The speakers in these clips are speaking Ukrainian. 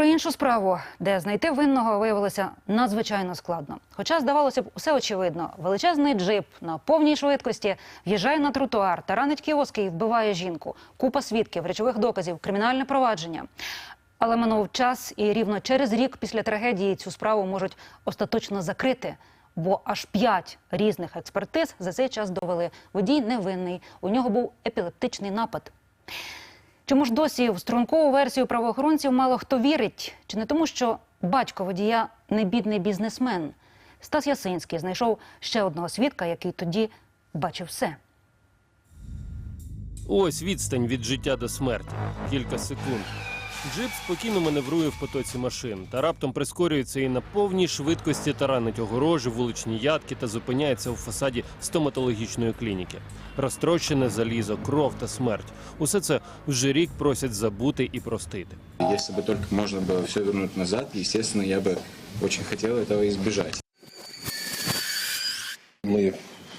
про іншу справу, де знайти винного виявилося надзвичайно складно. Хоча, здавалося б, усе очевидно. Величезний джип на повній швидкості в'їжджає на тротуар, таранить кіоски і вбиває жінку. Купа свідків, речових доказів, кримінальне провадження. Але минув час, і рівно через рік після трагедії цю справу можуть остаточно закрити. Бо аж п'ять різних експертиз за цей час довели водій невинний. У нього був епілептичний напад. Чому ж досі в стрункову версію правоохоронців мало хто вірить? Чи не тому, що батько водія не бідний бізнесмен? Стас Ясинський знайшов ще одного свідка, який тоді бачив все. Ось відстань від життя до смерті. Кілька секунд. Джип спокійно маневрує в потоці машин та раптом прискорюється і на повній швидкості таранить огорожі, вуличні ядки та зупиняється у фасаді стоматологічної клініки. Розтрощене залізо, кров та смерть. Усе це вже рік просять забути і простити. Если бы только можно было все вернуть назад, естественно, я бы очень хотел этого избежать. Мы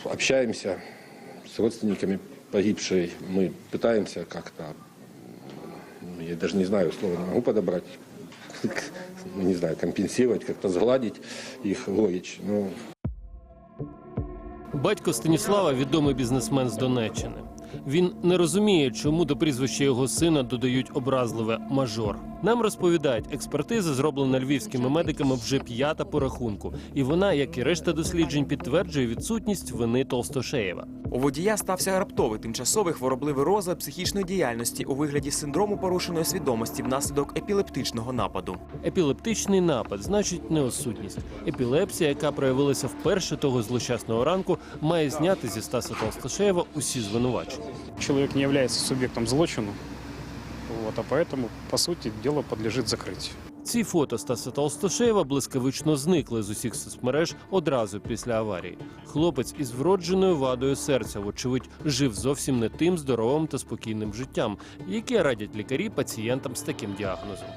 общаемся с родственниками погибшей. Мы пытаемся как-то, м, я даже не знаю, слова не могу подобрать, не знаю, компенсировать, как-то сгладить их горечь. Батько Станіслава відомий бізнесмен з Донеччини. Він не розуміє, чому до прізвища його сина додають образливе мажор. Нам розповідають, експертиза зроблена львівськими медиками вже п'ята по рахунку, і вона, як і решта досліджень, підтверджує відсутність вини Толстошеєва. У водія стався раптовий тимчасовий хворобливий розлад психічної діяльності у вигляді синдрому порушеної свідомості внаслідок епілептичного нападу. Епілептичний напад значить неосудність. Епілепсія, яка проявилася вперше того злощасного ранку, має зняти зі Стаса Толстошеєва усі звинувачення. человек не является субъектом злочину, вот, а поэтому, по сути, дело подлежит закрытию. Ці фото Стаса Толстошеєва блискавично зникли з усіх соцмереж одразу після аварії. Хлопець із вродженою вадою серця, вочевидь, жив зовсім не тим здоровим та спокійним життям, яке радять лікарі пацієнтам з таким діагнозом.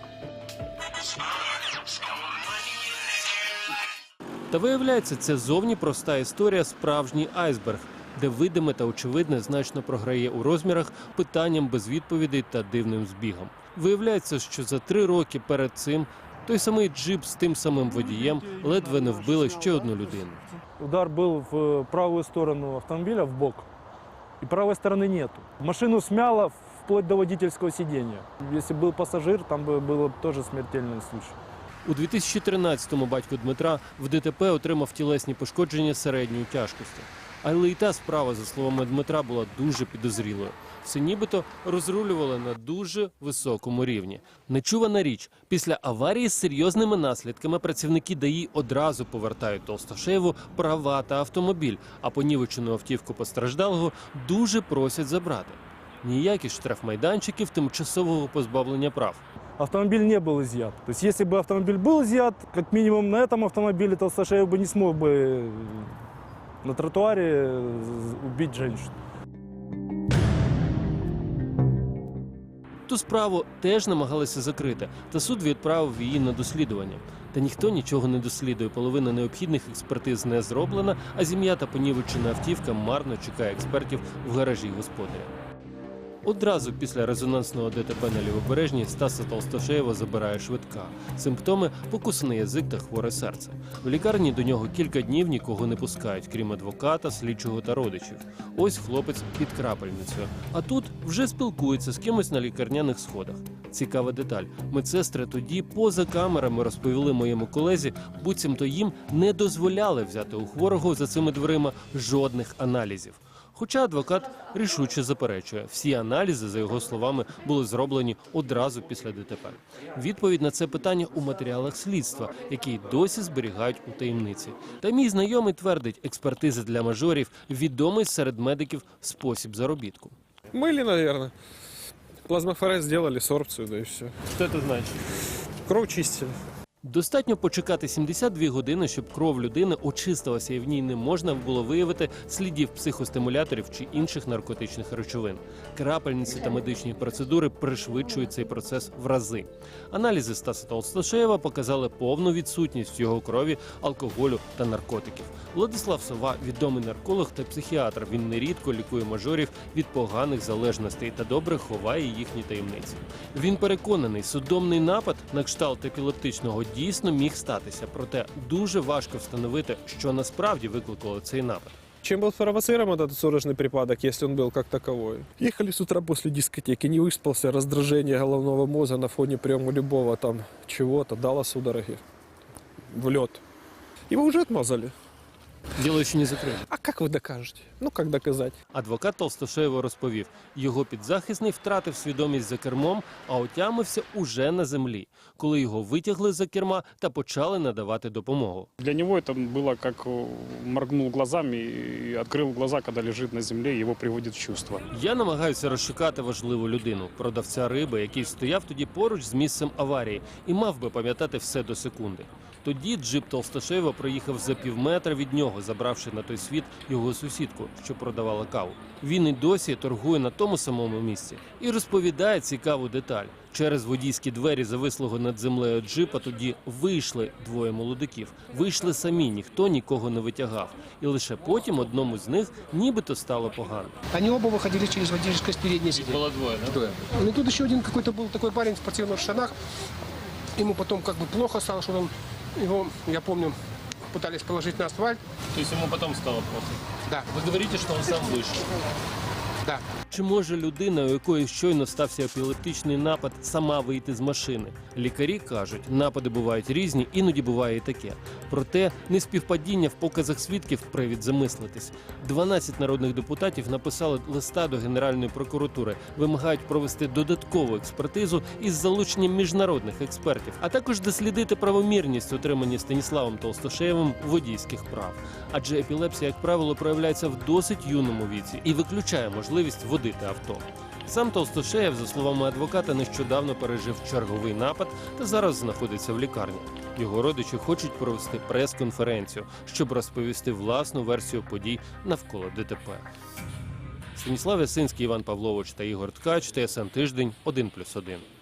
Та виявляється, це зовні проста історія справжній айсберг, де видиме та очевидне значно програє у розмірах питанням без відповідей та дивним збігом. Виявляється, що за три роки перед цим той самий джип з тим самим водієм ледве не вбили ще одну людину. Удар был в правую сторону автомобиля, в бок, и правой стороны нету. Машину смяло вплоть до водительского сидения. Если был пассажир, там бы было тоже смертельный случай. У 2013-му батько Дмитра в ДТП отримав тілесні пошкодження середньої тяжкості. Але і та справа, за словами Дмитра, була дуже підозрілою. Все нібито розрулювали на дуже високому рівні. Нечувана річ. Після аварії з серйозними наслідками працівники ДАІ одразу повертають Толстошеєву права та автомобіль, а понівечену автівку постраждалого дуже просять забрати. Ніякі штрафмайданчиків тимчасового позбавлення прав. Автомобиль не был изъят. То есть если бы автомобиль был изъят, как минимум на этом автомобиле Толстошеев бы не смог бы э, на тротуаре убить женщину. Ту справу теж намагалися закрити, та суд відправив її на дослідування. Та ніхто нічого не дослідує. Половина необхідних експертиз не зроблена, а зім'я та понівечена автівка марно чекає експертів в гаражі господаря. Одразу після резонансного ДТП на лівобережній Стаса Толстошеєва забирає швидка. Симптоми покусаний язик та хворе серце. В лікарні до нього кілька днів нікого не пускають, крім адвоката, слідчого та родичів. Ось хлопець під крапельницею. А тут вже спілкується з кимось на лікарняних сходах. Цікава деталь. Медсестри тоді поза камерами розповіли моєму колезі, буцімто їм не дозволяли взяти у хворого за цими дверима жодних аналізів. Хоча адвокат рішуче заперечує, всі аналізи, за його словами, були зроблені одразу після ДТП. Відповідь на це питання у матеріалах слідства, які досі зберігають у таємниці. Та мій знайомий твердить, експертизи для мажорів відомий серед медиків спосіб заробітку. Мыли, наверное. Плазмофорез сделали, сорбцию, да и все. Що це значить? Кровь чистили. Достатньо почекати 72 години, щоб кров людини очистилася, і в ній не можна було виявити слідів психостимуляторів чи інших наркотичних речовин. Крапельниці та медичні процедури пришвидшують цей процес в рази. Аналізи Стаса Толстошеєва показали повну відсутність його крові алкоголю та наркотиків. Владислав Сова відомий нарколог та психіатр. Він нерідко лікує мажорів від поганих залежностей та добре ховає їхні таємниці. Він переконаний, судомний напад на кшталт епілептичного дійсно міг статися, проте дуже важко встановити, що насправді викликало цей напад. Чем был спровоцирован этот судорожный припадок, если он был как таковой? Ехали с утра после дискотеки, не выспался, раздражение головного мозга на фоне приема любого там чего-то, дало судороги в лед. Его уже отмазали. Діло ще не закрите. А как вы докажете? Ну, как доказать? Адвокат Толстошеєва розповів, його підзахисний втратив свідомість за кермом, а отямився уже на землі, коли його витягли за керма та почали надавати допомогу. Для него это было как э, моргнул глазами и открыл глаза, когда лежит на земле, и его приводит в чувство. Я намагаюся розшукати важливу людину, продавця риби, який стояв тоді поруч з місцем аварії і мав би пам'ятати все до секунди. Тоді джип Толстошеєва проїхав за півметра від нього, забравши на той світ його сусідку, що продавала каву. Він і досі торгує на тому самому місці і розповідає цікаву деталь. Через водійські двері завислого над землею джипа тоді вийшли двоє молодиків. Вийшли самі, ніхто нікого не витягав. І лише потім одному з них нібито стало погано. Они оба выходили через водительское с передней сиденья. Було двоє, да? Ну и тут еще один какой-то был такой парень в спортивных штанах. Ему потом как бы плохо стало, что он его, я помню, пытались положить на асфальт. То есть ему потом стало плохо. Да, Вы говорите, что он сам вийшов. Да. Чи може людина, у якої щойно стався епілептичний напад, сама вийти з машини? Лікарі кажуть, напади бувають різні, іноді буває і таке. Проте неспівпадіння в показах свідків привід замислитись. 12 народних депутатів написали листа до Генеральної прокуратури, вимагають провести додаткову експертизу із залученням міжнародних експертів, а також дослідити правомірність отримання Станіславом Толстошеєвим водійських прав. Адже епілепсія, як правило, проявляється в досить юному віці і виключає можливість водити авто. Сам Толстошеєв, за словами адвоката, нещодавно пережив черговий напад та зараз знаходиться в лікарні. Його родичі хочуть провести прес-конференцію, щоб розповісти власну версію подій навколо ДТП. Станіслав Ясинський, Іван Павлович та Ігор Ткач, ТСН Тиждень, 1+,1.